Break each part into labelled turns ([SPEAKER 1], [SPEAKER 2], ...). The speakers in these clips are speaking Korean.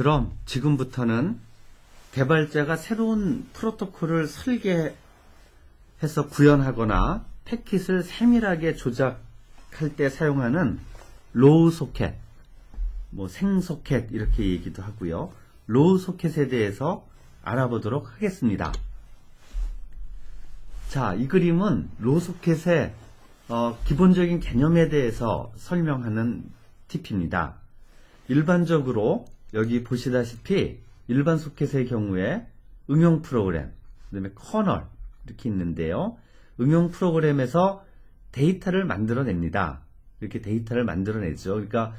[SPEAKER 1] 그럼 지금부터는 개발자가 새로운 프로토콜을 설계해서 구현하거나 패킷을 세밀하게 조작할 때 사용하는 로우 소켓, 뭐 생소켓 이렇게 얘기도 하고요. 로우 소켓에 대해서 알아보도록 하겠습니다. 자, 이 그림은 로우 소켓의 어, 기본적인 개념에 대해서 설명하는 팁입니다. 일반적으로 여기 보시다시피 일반 소켓의 경우에 응용 프로그램, 그 다음에 커널 이렇게 있는데요. 응용 프로그램에서 데이터를 만들어냅니다. 이렇게 데이터를 만들어내죠. 그러니까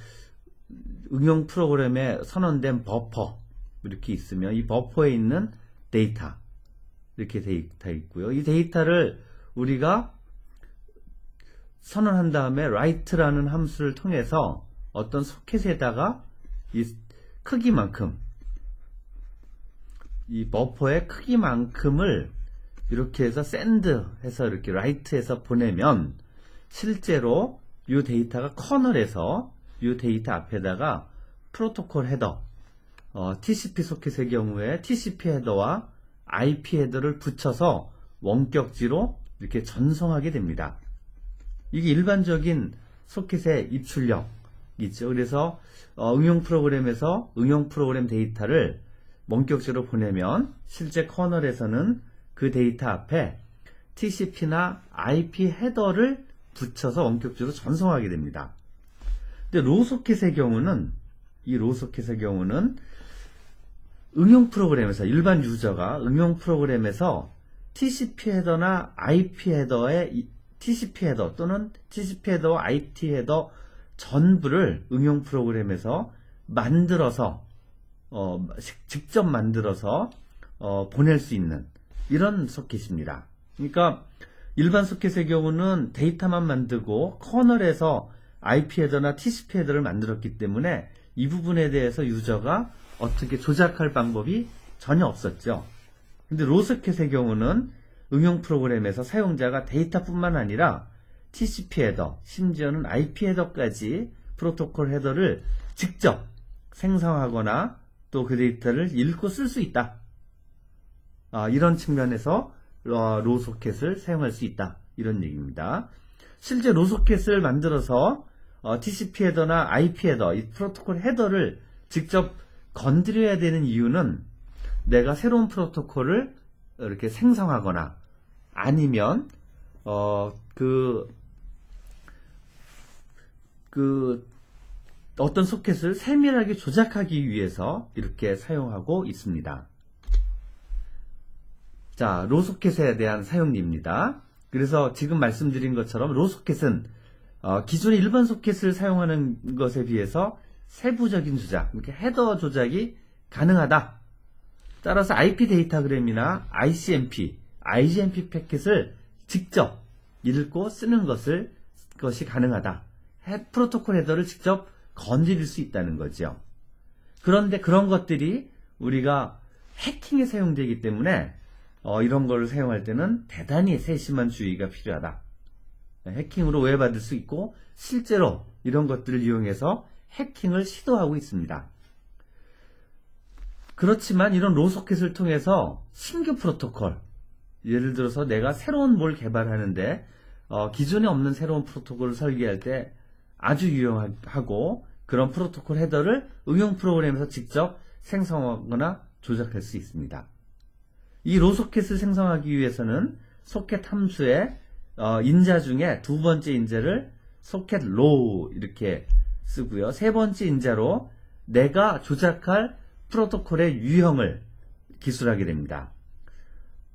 [SPEAKER 1] 응용 프로그램에 선언된 버퍼 이렇게 있으면 이 버퍼에 있는 데이터 이렇게 데이터 있고요. 이 데이터를 우리가 선언한 다음에 write라는 함수를 통해서 어떤 소켓에다가 이 크기만큼 이 버퍼의 크기만큼을 이렇게 해서 send 해서 이렇게 write해서 보내면 실제로 이 데이터가 커널에서 이 데이터 앞에다가 프로토콜 헤더 어, TCP 소켓의 경우에 TCP 헤더와 IP 헤더를 붙여서 원격지로 이렇게 전송하게 됩니다. 이게 일반적인 소켓의 입출력 이죠. 그래서 어, 응용 프로그램에서 응용 프로그램 데이터를 원격지로 보내면 실제 커널에서는 그 데이터 앞에 TCP나 IP 헤더를 붙여서 원격지로 전송하게 됩니다. 근데 로소켓의 경우는 이 로소켓의 경우는 응용 프로그램에서 일반 유저가 응용 프로그램에서 TCP 헤더나 IP 헤더의 TCP 헤더 또는 TCP 헤더, IT 헤더 전부를 응용 프로그램에서 만들어서 어, 직접 만들어서 어, 보낼 수 있는 이런 소켓입니다. 그러니까 일반 소켓의 경우는 데이터만 만들고 커널에서 IP 헤더나 TCP 헤더를 만들었기 때문에 이 부분에 대해서 유저가 어떻게 조작할 방법이 전혀 없었죠. 근데 로스켓의 경우는 응용 프로그램에서 사용자가 데이터뿐만 아니라 TCP 헤더, 심지어는 IP 헤더까지 프로토콜 헤더를 직접 생성하거나 또 그 데이터를 읽고 쓸 수 있다. 아, 이런 측면에서 어, 로소켓을 사용할 수 있다. 이런 얘기입니다. 실제 로소켓을 만들어서 어, TCP 헤더나 IP 헤더, 이 프로토콜 헤더를 직접 건드려야 되는 이유는 내가 새로운 프로토콜을 이렇게 생성하거나 아니면 어, 그, 그 어떤 소켓을 세밀하게 조작하기 위해서 이렇게 사용하고 있습니다. 자, 로소켓에 대한 사용입니다. 그래서 지금 말씀드린 것처럼 로소켓은 어, 기존의 일반 소켓을 사용하는 것에 비해서 세부적인 조작, 이렇게 헤더 조작이 가능하다. 따라서 IP 데이터그램이나 ICMP, IGMP 패킷을 직접 읽고 쓰는 것을 것이 가능하다. 해, 프로토콜 헤더를 직접 건드릴 수 있다는 거죠. 그런데 그런 것들이 우리가 해킹에 사용되기 때문에 어, 이런 걸 사용할 때는 대단히 세심한 주의가 필요하다. 해킹으로 오해받을 수 있고 실제로 이런 것들을 이용해서 해킹을 시도하고 있습니다. 그렇지만 이런 로소켓을 통해서 신규 프로토콜, 예를 들어서 내가 새로운 뭘 개발하는데 어, 기존에 없는 새로운 프로토콜을 설계할 때 아주 유용하고 그런 프로토콜 헤더를 응용 프로그램에서 직접 생성하거나 조작할 수 있습니다. 이 로소켓을 생성하기 위해서는 소켓 함수의 어, 인자 중에 두 번째 인자를 소켓 로우 이렇게 쓰고요. 세 번째 인자로 내가 조작할 프로토콜의 유형을 기술하게 됩니다.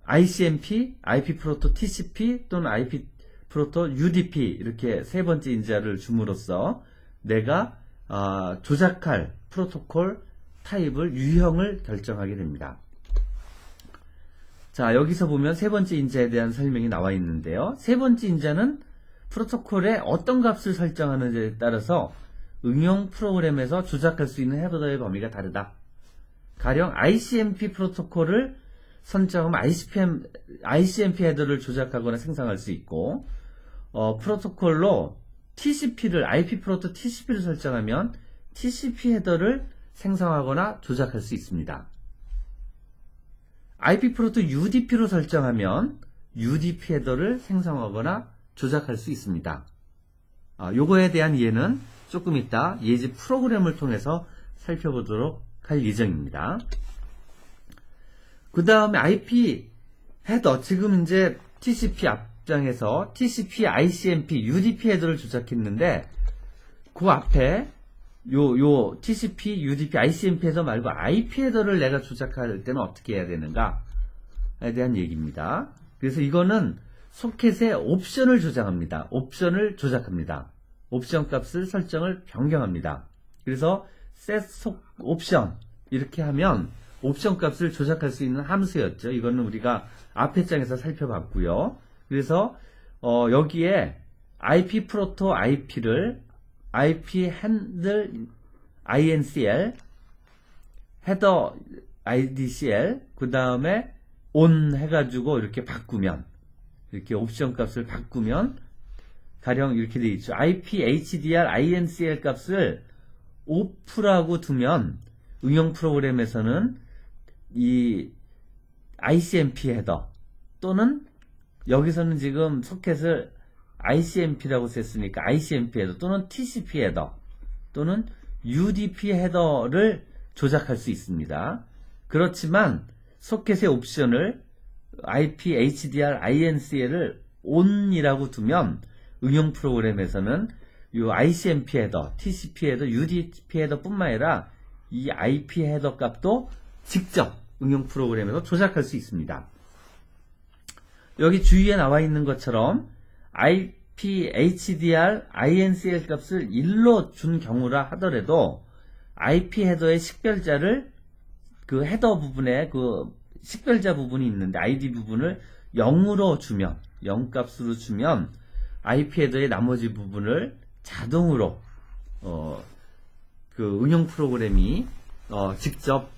[SPEAKER 1] ICMP, IP 프로토 TCP 또는 IP 프로토 UDP 이렇게 세 번째 인자를 줌으로써 내가 어, 조작할 프로토콜 타입을 유형을 결정하게 됩니다. 자 여기서 보면 세 번째 인자에 대한 설명이 나와 있는데요. 세 번째 인자는 프로토콜에 어떤 값을 설정하는지에 따라서 응용 프로그램에서 조작할 수 있는 헤더의 범위가 다르다. 가령 ICMP 프로토콜을 선정하면 ICPM, ICMP 헤더를 조작하거나 생성할 수 있고 어, 프로토콜로 TCP를 IP 프로토 TCP를 설정하면 TCP 헤더를 생성하거나 조작할 수 있습니다. IP 프로토 UDP로 설정하면 UDP 헤더를 생성하거나 조작할 수 있습니다. 아, 요거에 대한 이해는 조금 이따 예지 프로그램을 통해서 살펴보도록 할 예정입니다. 그 다음에 IP 헤더, 지금 이제 TCP 앞 장에서 TCP, ICMP, UDP 헤더를 조작했는데 그 앞에 요, 요 TCP, UDP, ICMP 헤더 말고 IP 헤더를 내가 조작할 때는 어떻게 해야 되는가에 대한 얘기입니다. 그래서 이거는 소켓의 옵션을 조작합니다. 옵션을 조작합니다. 옵션 값을 설정을 변경합니다. 그래서 set 속 옵션 이렇게 하면 옵션 값을 조작할 수 있는 함수였죠. 이거는 우리가 앞에 장에서 살펴봤고요. 그래서 어, 여기에 IP 프로토 IP를 IP 핸들 INCL 헤더 IDCL 그 다음에 on 해가지고 이렇게 바꾸면 이렇게 옵션 값을 바꾸면 가령 이렇게 돼 있죠. IP HDR INCL 값을 오프라고 두면 응용 프로그램에서는 이 ICMP 헤더 또는 여기서는 지금 소켓을 ICMP라고 썼으니까 ICMP 헤더 또는 TCP 헤더 또는 UDP 헤더를 조작할 수 있습니다. 그렇지만 소켓의 옵션을 IP, HDR, INCL을 on이라고 두면 응용 프로그램에서는 이 ICMP 헤더, TCP 헤더, UDP 헤더 뿐만 아니라 이 IP 헤더 값도 직접 응용 프로그램에서 조작할 수 있습니다. 여기 주위에 나와 있는 것처럼 IP, HDR, INCL 값을 1로 준 경우라 하더라도 IP 헤더의 식별자를 그 헤더 부분에 그 식별자 부분이 있는데 ID 부분을 0으로 주면 0 값으로 주면 IP 헤더의 나머지 부분을 자동으로 어, 그 응용 프로그램이 어, 직접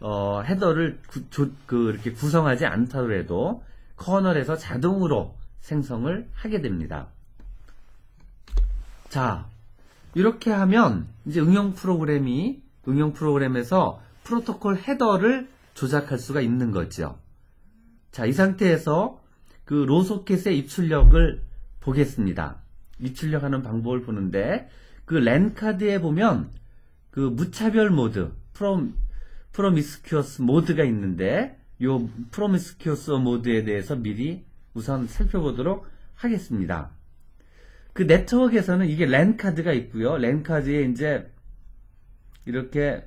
[SPEAKER 1] 어, 헤더를 구, 조, 그 이렇게 구성하지 않더라도 커널에서 자동으로 생성을 하게 됩니다. 자, 이렇게 하면 이제 응용 프로그램이 응용 프로그램에서 프로토콜 헤더를 조작할 수가 있는 거죠. 자, 이 상태에서 그 로소켓의 입출력을 보겠습니다. 입출력하는 방법을 보는데 그 랜 카드에 보면 그 무차별 모드, 프롬 프로미스큐어스 모드가 있는데 요 프로미스큐어스 모드에 대해서 미리 우선 살펴보도록 하겠습니다. 그 네트워크에서는 이게 랜 카드가 있고요. 랜 카드에 이제 이렇게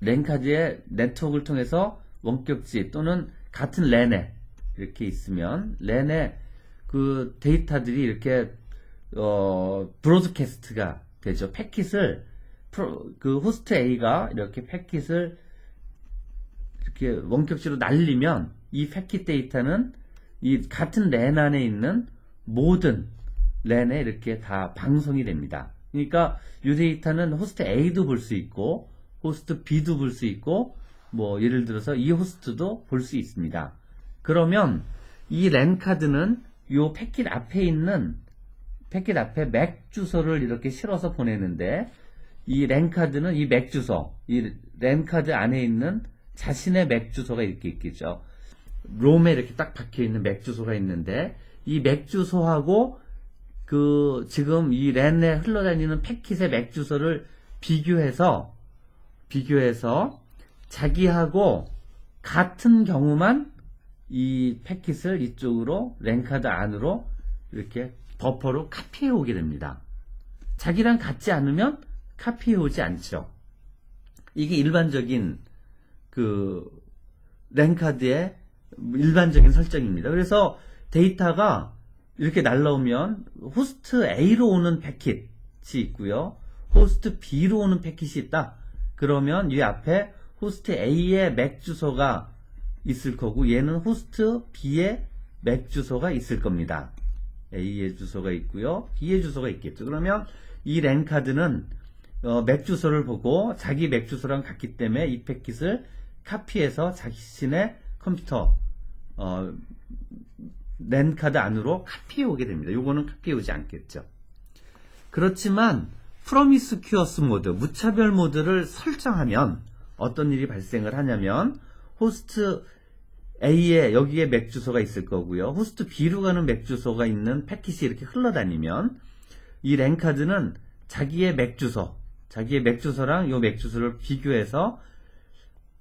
[SPEAKER 1] 랜 카드의 네트워크를 통해서 원격지 또는 같은 랜에 이렇게 있으면 랜에 그 데이터들이 이렇게 어 브로드캐스트가 되죠. 패킷을 프로, 그 호스트 A가 이렇게 패킷을 이렇게 원격지로 날리면 이 패킷 데이터는 이 같은 랜 안에 있는 모든 랜에 이렇게 다 방송이 됩니다. 그러니까 이 데이터는 호스트 A도 볼 수 있고 호스트 B도 볼 수 있고 뭐 예를 들어서 이 호스트도 볼 수 있습니다. 그러면 이 랜 카드는 이 패킷 앞에 있는 패킷 앞에 맥 주소를 이렇게 실어서 보내는데 이 랜 카드는 이 맥 주소, 이 랜 카드 안에 있는 자신의 맥 주소가 이렇게 있겠죠. 롬에 이렇게 딱 박혀 있는 맥 주소가 있는데 이 맥 주소하고 그 지금 이 랜에 흘러다니는 패킷의 맥 주소를 비교해서 비교해서 자기하고 같은 경우만 이 패킷을 이쪽으로 랜카드 안으로 이렇게 버퍼로 카피해 오게 됩니다. 자기랑 같지 않으면 카피해 오지 않죠. 이게 일반적인 그 랜카드의 일반적인 설정입니다. 그래서 데이터가 이렇게 날라오면 호스트 A로 오는 패킷이 있고요. 호스트 B로 오는 패킷이 있다. 그러면 이 앞에 호스트 A의 맥 주소가 있을 거고 얘는 호스트 B의 맥 주소가 있을 겁니다. A의 주소가 있고요. B의 주소가 있겠죠. 그러면 이 랜카드는 어, 맥 주소를 보고 자기 맥 주소랑 같기 때문에 이 패킷을 카피해서 자신의 컴퓨터 어, 랜 카드 안으로 카피해 오게 됩니다. 요거는 카피해 오지 않겠죠. 그렇지만 프로미스큐어스 모드, 무차별 모드를 설정하면 어떤 일이 발생을 하냐면 호스트 A에 여기에 맥 주소가 있을 거고요. 호스트 B로 가는 맥 주소가 있는 패킷이 이렇게 흘러다니면 이 랭카드는 자기의 맥 주소, 자기의 맥 주소랑 요맥 주소를 비교해서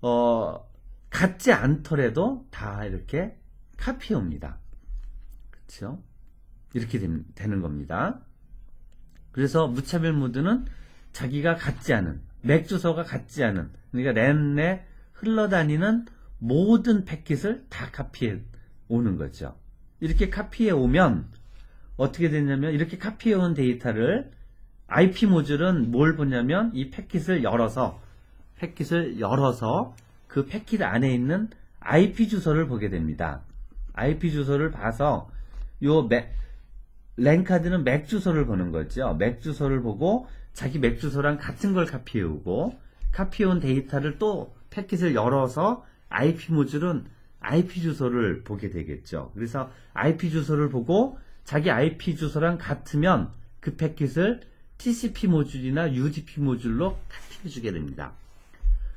[SPEAKER 1] 어 같지 않더라도 다 이렇게 카피해 옵니다. 그렇죠? 이렇게 됨- 되는 겁니다. 그래서 무차별 모드는 자기가 같지 않은 맥 주소가 같지 않은 그러니까 램내 흘러다니는 모든 패킷을 다 카피해 오는 거죠. 이렇게 카피해 오면 어떻게 되냐면 이렇게 카피해 온 데이터를 IP 모듈은 뭘 보냐면 이 패킷을 열어서 패킷을 열어서 그 패킷 안에 있는 IP 주소를 보게 됩니다. IP 주소를 봐서 요 맥, 랭카드는 맥 주소를 보는 거죠. 맥 주소를 보고 자기 맥 주소랑 같은 걸 카피해 오고 카피해 온 데이터를 또 패킷을 열어서 IP 모듈은 IP 주소를 보게 되겠죠. 그래서 IP 주소를 보고 자기 IP 주소랑 같으면 그 패킷을 TCP 모듈이나 UDP 모듈로 카피해 주게 됩니다.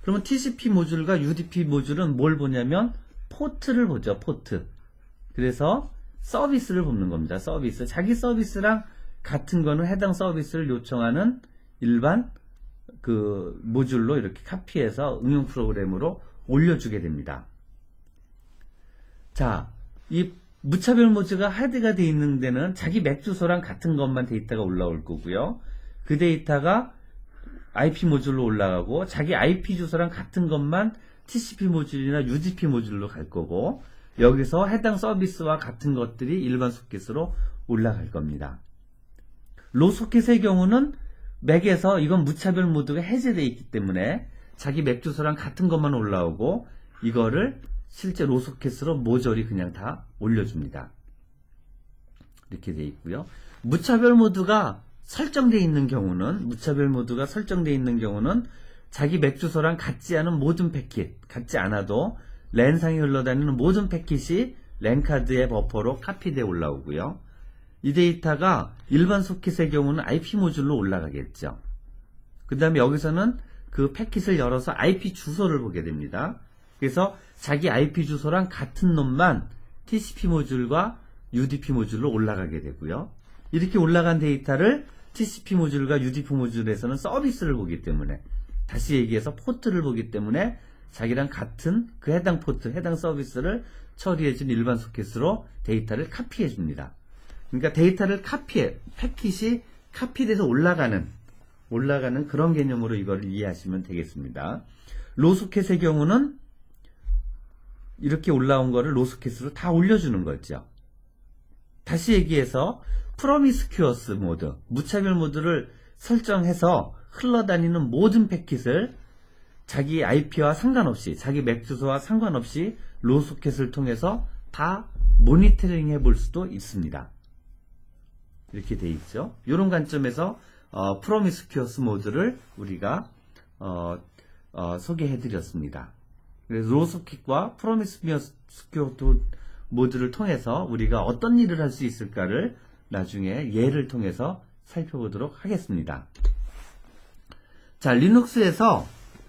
[SPEAKER 1] 그러면 TCP 모듈과 UDP 모듈은 뭘 보냐면 포트를 보죠. 포트. 그래서 서비스를 보는 겁니다. 서비스. 자기 서비스랑 같은 거는 해당 서비스를 요청하는 일반 그 모듈로 이렇게 카피해서 응용 프로그램으로 올려주게 됩니다. 자, 이 무차별 모드가 하드가 되어 있는 데는 자기 맥 주소랑 같은 것만 데이터가 올라올 거고요. 그 데이터가 IP 모듈로 올라가고 자기 IP 주소랑 같은 것만 TCP 모듈이나 UDP 모듈로 갈 거고 여기서 해당 서비스와 같은 것들이 일반 소켓으로 올라갈 겁니다. 로 소켓의 경우는 맥에서 이건 무차별 모드가 해제되어 있기 때문에 자기 맥 주소랑 같은 것만 올라오고 이거를 실제 로 소켓으로 모조리 그냥 다 올려줍니다. 이렇게 되어 있고요. 무차별 모드가 설정되어 있는 경우는 무차별 모드가 설정되어 있는 경우는 자기 맥 주소랑 같지 않은 모든 패킷 같지 않아도 랜상에 흘러다니는 모든 패킷이 랜카드의 버퍼로 카피되어 올라오고요. 이 데이터가 일반 소켓의 경우는 IP 모듈로 올라가겠죠. 그 다음에 여기서는 그 패킷을 열어서 IP 주소를 보게 됩니다. 그래서 자기 IP 주소랑 같은 놈만 TCP 모듈과 UDP 모듈로 올라가게 되고요. 이렇게 올라간 데이터를 TCP 모듈과 UDP 모듈에서는 서비스를 보기 때문에 다시 얘기해서 포트를 보기 때문에 자기랑 같은 그 해당 포트, 해당 서비스를 처리해준 일반 소켓으로 데이터를 카피해 줍니다. 그러니까 데이터를 카피해, 패킷이 카피돼서 올라가는, 올라가는 그런 개념으로 이걸 이해하시면 되겠습니다. 로소켓의 경우는 이렇게 올라온 거를 로소켓으로 다 올려주는 거죠. 다시 얘기해서 프로미스큐어스 모드, 무차별 모드를 설정해서 흘러다니는 모든 패킷을 자기 IP와 상관없이, 자기 맥 주소와 상관없이 로소켓을 통해서 다 모니터링 해볼 수도 있습니다. 이렇게 돼 있죠. 이런 관점에서 어, 프로미스큐어스 모드를 우리가 어, 어, 소개해드렸습니다. 로소켓과 프로미스큐어스 모드를 통해서 우리가 어떤 일을 할 수 있을까를 나중에 예를 통해서 살펴보도록 하겠습니다. 자, 리눅스에서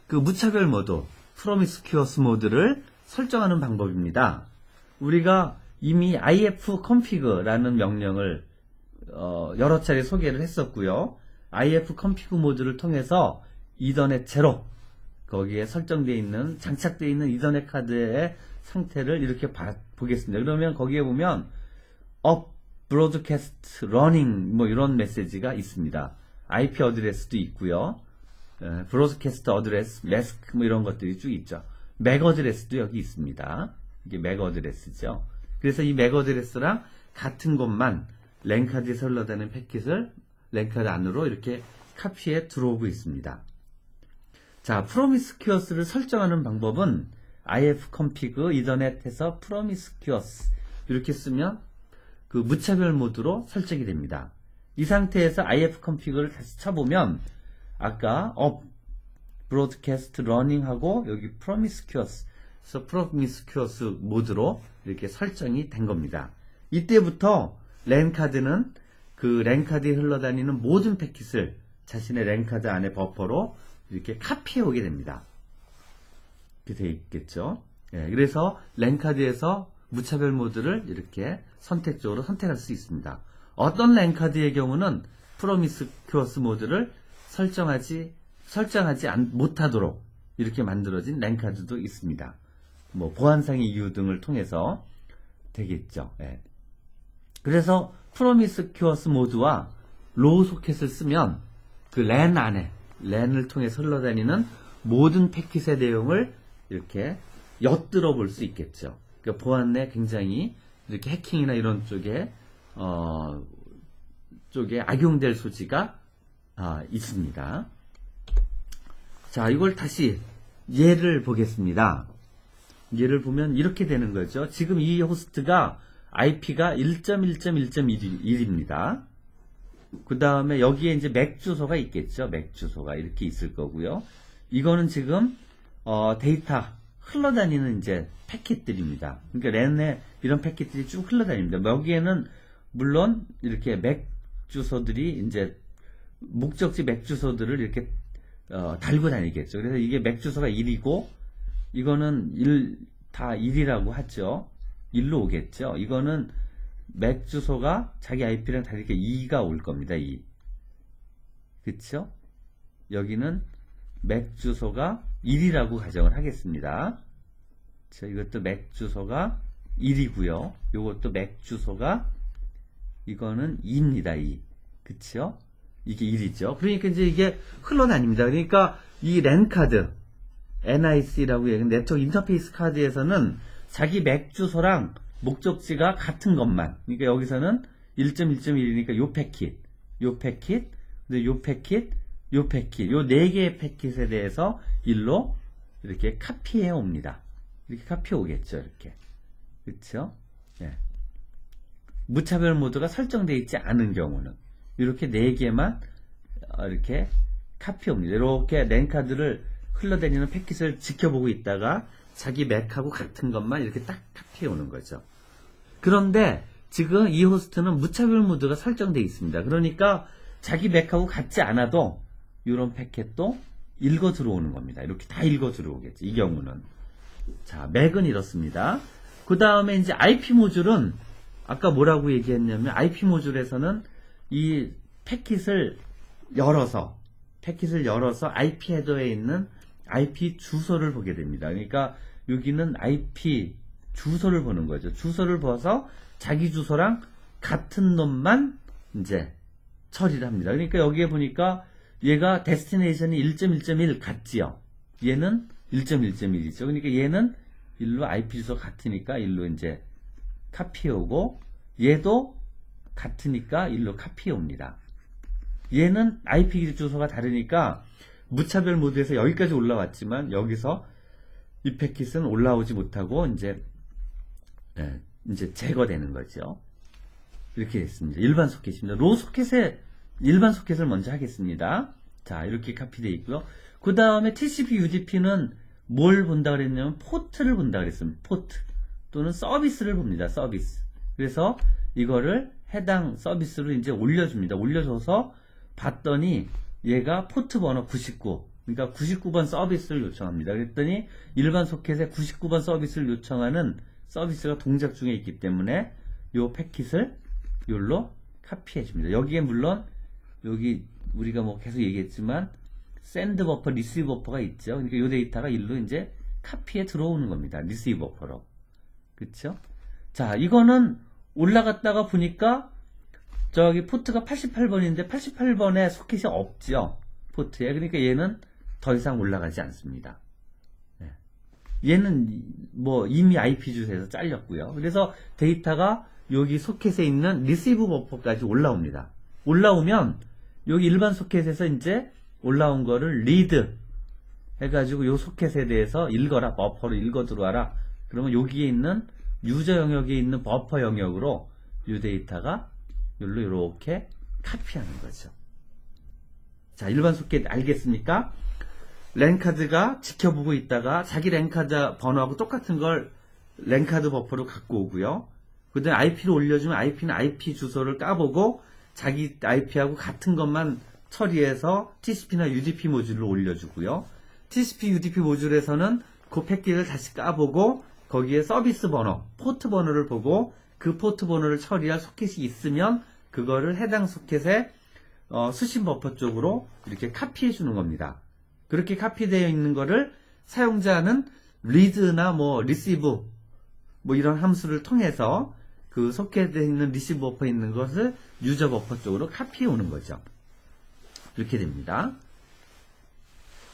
[SPEAKER 1] 그 무차별 모드, 프로미스큐어스 모드를 설정하는 방법입니다. 우리가 이미 if config라는 명령을 어, 여러 차례 소개를 했었고요. if config 모드를 통해서 이더넷 제로 거기에 설정되어 있는 장착되어 있는 이더넷 카드의 상태를 이렇게 봐- 보겠습니다. 그러면 거기에 보면 up broadcast running 뭐 이런 메시지가 있습니다. IP 어드레스도 있고요. 브로드캐스트 어드레스, 매스크 뭐 이런 것들이 쭉 있죠. 맥 어드레스도 여기 있습니다. 이게 맥 어드레스죠. 그래서 이 맥 어드레스랑 같은 것만 랭카드에서 흘러다니는 패킷을 랭카드 안으로 이렇게 카피해 들어오고 있습니다. 자, 프로미스큐어스를 설정하는 방법은 if config 이더넷에서 프로미스큐어스 이렇게 쓰면 그 무차별 모드로 설정이 됩니다. 이 상태에서 if config를 다시 쳐보면 아까 up broadcast running 하고 여기 promiscuous 그래서 promiscuous 모드로 이렇게 설정이 된 겁니다. 이때부터 랜카드는 그 랜카드에 흘러다니는 모든 패킷을 자신의 랜카드 안에 버퍼로 이렇게 카피해 오게 됩니다. 이렇게 돼 있겠죠. 예, 그래서 랜카드에서 무차별 모드를 이렇게 선택적으로 선택할 수 있습니다. 어떤 랜카드의 경우는 프로미스 큐어스 모드를 설정하지 설정하지 않- 못하도록 이렇게 만들어진 랜카드도 있습니다. 뭐 보안상의 이유 등을 통해서 되겠죠. 예. 그래서 프로미스 큐어스 모드와 로우 소켓을 쓰면 그 랜 안에 랜을 통해서 흘러다니는 모든 패킷의 내용을 이렇게 엿들어 볼 수 있겠죠. 그러니까 보안에 굉장히 이렇게 해킹이나 이런 쪽에 어 쪽에 악용될 소지가 아, 있습니다. 자, 이걸 다시 예를 보겠습니다. 예를 보면 이렇게 되는 거죠. 지금 이 호스트가 IP가 1.1.1.1입니다. 그 다음에 여기에 이제 맥 주소가 있겠죠. 맥 주소가 이렇게 있을 거고요. 이거는 지금 어, 데이터 흘러다니는 이제 패킷들입니다. 그러니까 랜에 이런 패킷들이 쭉 흘러다닙니다. 여기에는 물론 이렇게 맥 주소들이 이제 목적지 맥 주소들을 이렇게 어, 달고 다니겠죠. 그래서 이게 맥 주소가 1이고 이거는 1, 다 1이라고 하죠. 1로 오겠죠. 이거는 맥 주소가 자기 IP랑 다르게 2가 올 겁니다. 2. 그쵸? 여기는 맥 주소가 1이라고 가정을 하겠습니다. 자, 이것도 맥 주소가 1이고요. 이것도 맥 주소가 이거는 2입니다. 2. 그쵸? 이게 1이죠. 그러니까 이제 이게 흘러다닙니다. 그러니까 이 랜 카드 NIC라고 얘기하는 네트워크 인터페이스 카드에서는 자기 맥 주소랑 목적지가 같은 것만. 그러니까 여기서는 1.1.1이니까 요 패킷, 요 패킷, 근데 요 패킷, 요 패킷, 요 네 개의 패킷에 대해서 일로 이렇게 카피해 옵니다. 이렇게 카피해 오겠죠, 이렇게. 그쵸? 예. 무차별 모드가 설정되어 있지 않은 경우는 이렇게 네 개만 어, 이렇게 카피해 옵니다. 이렇게 랜카드를 흘러다니는 패킷을 지켜보고 있다가 자기 맥하고 같은 것만 이렇게 딱 카피해 오는 거죠. 그런데 지금 이 호스트는 무차별 모드가 설정되어 있습니다. 그러니까 자기 맥하고 같지 않아도 이런 패킷도 읽어 들어오는 겁니다. 이렇게 다 읽어 들어오겠죠. 이 경우는. 자, 맥은 이렇습니다. 그 다음에 이제 IP 모듈은 아까 뭐라고 얘기했냐면 IP 모듈에서는 이 패킷을 열어서 패킷을 열어서 IP 헤더에 있는 IP 주소를 보게 됩니다. 그러니까 여기는 IP 주소를 보는 거죠. 주소를 봐서 자기 주소랑 같은 놈만 이제 처리를 합니다. 그러니까 여기에 보니까 얘가 데스티네이션이 1.1.1 같지요. 얘는 1.1.1이죠. 그러니까 얘는 일로 IP 주소 같으니까 일로 이제 카피해 오고 얘도 같으니까 일로 카피해 옵니다. 얘는 IP 주소가 다르니까 무차별 모드에서 여기까지 올라왔지만 여기서 이 패킷은 올라오지 못하고 이제 예, 이제 제거되는 거죠. 이렇게 됐습니다. 일반 소켓입니다. 로 소켓에 일반 소켓을 먼저 하겠습니다. 자, 이렇게 카피되어 있고요. 그 다음에 TCP UDP는 뭘 본다 그랬냐면 포트를 본다 그랬습니다. 포트 또는 서비스를 봅니다. 서비스. 그래서 이거를 해당 서비스로 이제 올려줍니다. 올려줘서 봤더니 얘가 포트 번호 99. 그러니까 99번 서비스를 요청합니다. 그랬더니 일반 소켓에 99번 서비스를 요청하는 서비스가 동작 중에 있기 때문에 요 패킷을 요로 카피해 줍니다. 여기에 물론 여기 우리가 뭐 계속 얘기했지만 샌드 버퍼, 리시브 버퍼가 있죠. 그러니까 요 데이터가 일로 이제 카피에 들어오는 겁니다. 리시브 버퍼로. 그쵸? 자, 이거는 올라갔다가 보니까 저기 포트가 88번인데 88번에 소켓이 없죠. 포트에. 그러니까 얘는 더 이상 올라가지 않습니다. 네. 얘는 뭐 이미 IP 주소에서 잘렸고요. 그래서 데이터가 여기 소켓에 있는 리시브 버퍼까지 올라옵니다. 올라오면 여기 일반 소켓에서 이제 올라온 거를 리드 해가지고 요 소켓에 대해서 읽어라 버퍼로 읽어 들어와라. 그러면 여기에 있는 유저 영역에 있는 버퍼 영역으로 이 데이터가 여기로 이렇게 카피하는 거죠. 자, 일반 소켓 알겠습니까? 랜카드가 지켜보고 있다가 자기 랜카드 번호하고 똑같은 걸 랜카드 버퍼로 갖고 오고요. 그 다음에 IP를 올려주면 IP는 IP 주소를 까보고 자기 IP하고 같은 것만 처리해서 TCP나 UDP 모듈을 올려주고요. TCP, UDP 모듈에서는 그 패키지를 다시 까보고 거기에 서비스 번호, 포트 번호를 보고 그 포트 번호를 처리할 소켓이 있으면 그거를 해당 소켓에 어, 수신 버퍼 쪽으로 이렇게 카피해 주는 겁니다. 그렇게 카피되어 있는 거를 사용자는 리드나 뭐 리시브 뭐 이런 함수를 통해서 그 소켓에 있는 리시브 버퍼에 있는 것을 유저 버퍼 쪽으로 카피해 오는 거죠. 이렇게 됩니다.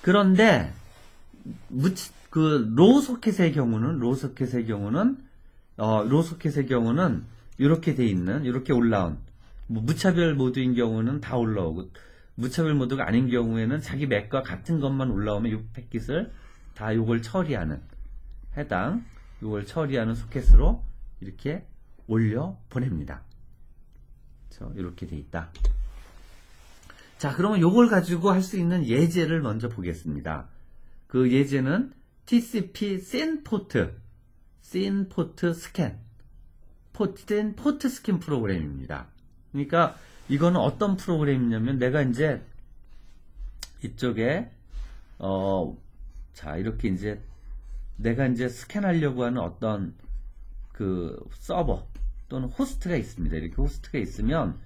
[SPEAKER 1] 그런데 그 로우 소켓의 경우는 로우 소켓의 경우는 어, 로우 소켓의 경우는 이렇게 돼 있는 이렇게 올라온 뭐 무차별 모드인 경우는 다 올라오고 무차별 모드가 아닌 경우에는 자기 맥과 같은 것만 올라오면 이 패킷을 다 요걸 처리하는 해당 요걸 처리하는 소켓으로 이렇게 올려 보냅니다. 그렇죠? 이렇게 돼 있다. 자, 그러면 요걸 가지고 할 수 있는 예제를 먼저 보겠습니다. 그 예제는 TCP SYN 포트, SYN 포트 스캔, 포트, 포트 스캔 프로그램입니다. 그러니까 이거는 어떤 프로그램이냐면 내가 이제 이쪽에 어, 자, 이렇게 이제 내가 이제 스캔하려고 하는 어떤 그 서버 또는 호스트가 있습니다. 이렇게 호스트가 있으면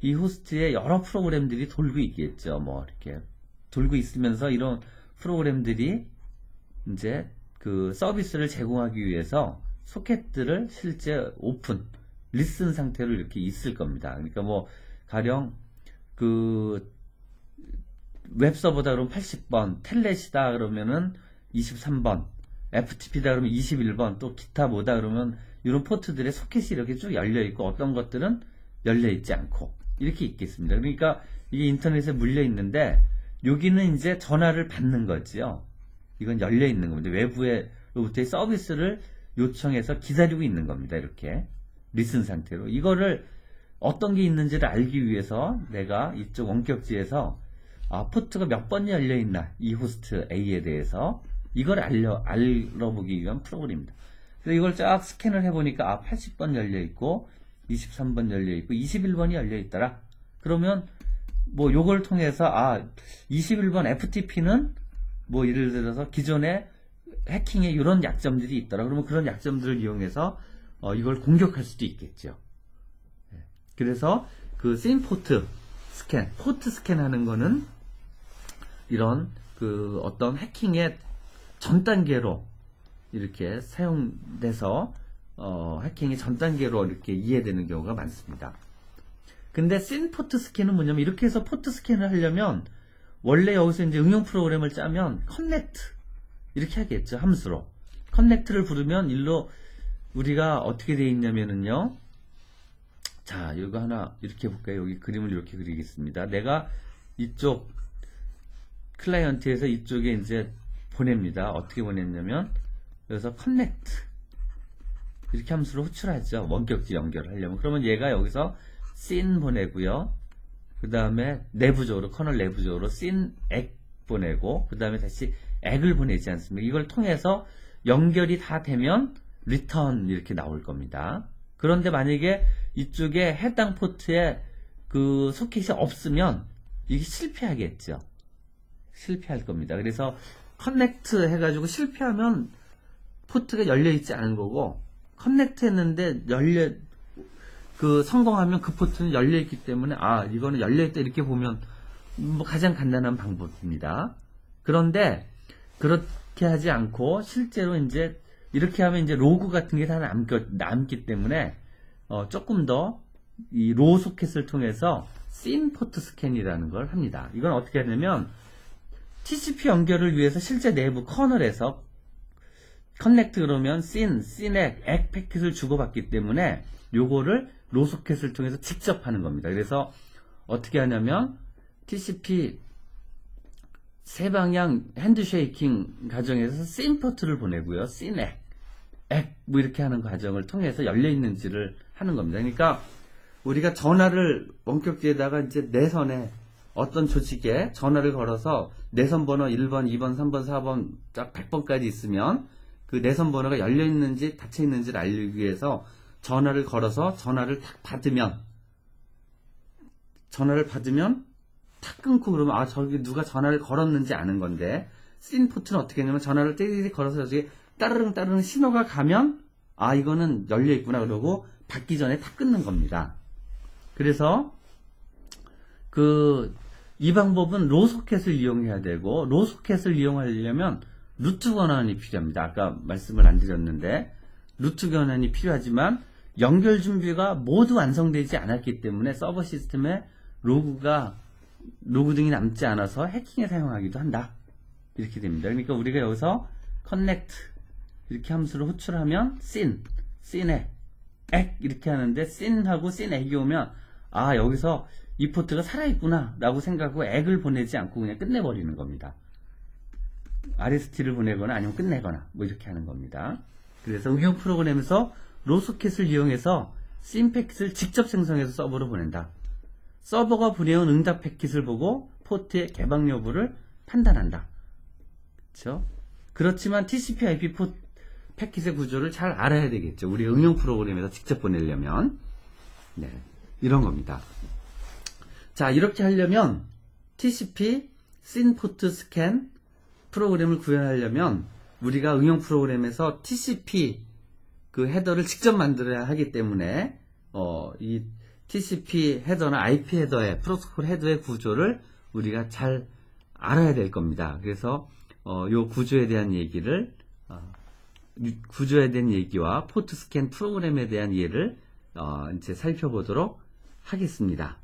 [SPEAKER 1] 이 호스트에 여러 프로그램들이 돌고 있겠죠. 뭐 이렇게 돌고 있으면서 이런 프로그램들이 이제 그 서비스를 제공하기 위해서 소켓들을 실제 오픈 리슨 상태로 이렇게 있을 겁니다. 그러니까 뭐 가령 그 웹서버다 그러면 80번, 텔넷이다 그러면은 23번, FTP다 그러면 21번, 또 기타 뭐다 그러면 이런 포트들의 소켓이 이렇게 쭉 열려 있고 어떤 것들은 열려 있지 않고 이렇게 있겠습니다. 그러니까 이게 인터넷에 물려 있는데 여기는 이제 전화를 받는 거지요. 이건 열려 있는 겁니다. 외부에로부터의 서비스를 요청해서 기다리고 있는 겁니다. 이렇게 리슨 상태로 이거를 어떤 게 있는지를 알기 위해서 내가 이쪽 원격지에서 아, 포트가 몇번 열려 있나 이 호스트 A에 대해서 이걸 알려 알아보기 위한 프로그램입니다. 그래서 이걸 쫙 스캔을 해보니까 아 80번 열려 있고 23번 열려 있고 21번이 열려 있더라. 그러면 뭐 요걸 통해서 아 21번 FTP는 뭐 예를 들어서 기존에 해킹에 이런 약점들이 있더라. 그러면 그런 약점들을 이용해서 어, 이걸 공격할 수도 있겠죠. 예. 그래서 그 세인포트 스캔, 포트 스캔하는 거는 이런 그 어떤 해킹의 전 단계로 이렇게 사용돼서 어, 해킹의 전 단계로 이렇게 이해되는 경우가 많습니다. 근데 씬 포트 스캔은 뭐냐면 이렇게 해서 포트 스캔을 하려면 원래 여기서 이제 응용 프로그램을 짜면 커넥트 이렇게 하겠죠 함수로. 커넥트를 부르면 일로 우리가 어떻게 되어 있냐면은요. 자 이거 하나 이렇게 볼까요? 여기 그림을 이렇게 그리겠습니다. 내가 이쪽 클라이언트에서 이쪽에 이제 보냅니다. 어떻게 보냈냐면 여기서 커넥트 이렇게 함수로 호출하죠. 원격지 연결을 하려면. 그러면 얘가 여기서 씬 보내고요. 그 다음에 내부적으로, 커널 내부적으로 씬액 보내고, 그 다음에 다시 액을 보내지 않습니까? 이걸 통해서 연결이 다 되면 리턴 이렇게 나올 겁니다. 그런데 만약에 이쪽에 해당 포트에 그 소켓이 없으면 이게 실패하겠죠. 실패할 겁니다. 그래서 커넥트 해가지고 실패하면 포트가 열려 있지 않은 거고 커넥트 했는데 열려 그 성공하면 그 포트는 열려 있기 때문에 아 이거는 열려 있다 이렇게 보면 뭐 가장 간단한 방법입니다. 그런데 그렇게 하지 않고 실제로 이제 이렇게 하면 이제 로그 같은 게 다 남기 때문에 어 조금 더 이 로우 소켓을 통해서 씬 포트 스캔이라는 걸 합니다. 이건 어떻게 하냐면 TCP 연결을 위해서 실제 내부 커널에서 커넥트 그러면 씬, 씬액, 액 패킷을 주고받기 때문에 요거를 로소켓을 통해서 직접 하는 겁니다. 그래서 어떻게 하냐면 TCP 세 방향 핸드쉐이킹 과정에서 씬 포트를 보내고요. 씬액, 액, 뭐 이렇게 하는 과정을 통해서 열려 있는지를 하는 겁니다. 그러니까 우리가 전화를 원격지에다가 이제 내선에 어떤 조직에 전화를 걸어서 내선 번호 1번, 2번, 3번, 4번 쫙 100번까지 있으면 그 내선 번호가 열려 있는지 닫혀 있는지를 알기 위해서 전화를 걸어서 전화를 딱 받으면 전화를 받으면 탁 끊고 그러면 아 저기 누가 전화를 걸었는지 아는 건데 씬 포트는 어떻게 했냐면 전화를 띠리리 걸어서 저기 따르릉 따르릉 신호가 가면 아 이거는 열려 있구나 그러고 받기 전에 탁 끊는 겁니다. 그래서 그 이 방법은 로소켓을 이용해야 되고 로소켓을 이용하려면 루트 권한이 필요합니다. 아까 말씀을 안 드렸는데 루트 권한이 필요하지만 연결 준비가 모두 완성되지 않았기 때문에 서버 시스템에 로그가 로그 등이 남지 않아서 해킹에 사용하기도 한다. 이렇게 됩니다. 그러니까 우리가 여기서 connect 이렇게 함수를 호출하면 sin, sin에 액 이렇게 하는데 sin하고 sin 액이 오면 아 여기서 이 포트가 살아있구나 라고 생각하고 액을 보내지 않고 그냥 끝내버리는 겁니다. RST를 보내거나 아니면 끝내거나 뭐 이렇게 하는 겁니다. 그래서 응용 프로그램에서 로소켓을 이용해서 씬 패킷을 직접 생성해서 서버로 보낸다. 서버가 보내온 응답 패킷을 보고 포트의 개방 여부를 판단한다. 그렇죠? 그렇지만 TCP/IP 포 패킷의 구조를 잘 알아야 되겠죠. 우리 응용 프로그램에서 직접 보내려면 네, 이런 겁니다. 자, 이렇게 하려면 TCP 씬 포트 스캔 프로그램을 구현하려면 우리가 응용 프로그램에서 TCP 그 헤더를 직접 만들어야 하기 때문에 어, 이 TCP 헤더나 IP 헤더의 프로토콜 헤더의 구조를 우리가 잘 알아야 될 겁니다. 그래서 어, 요 구조에 대한 얘기를 어, 유- 구조에 대한 얘기와 포트 스캔 프로그램에 대한 이해를 어, 이제 살펴보도록 하겠습니다.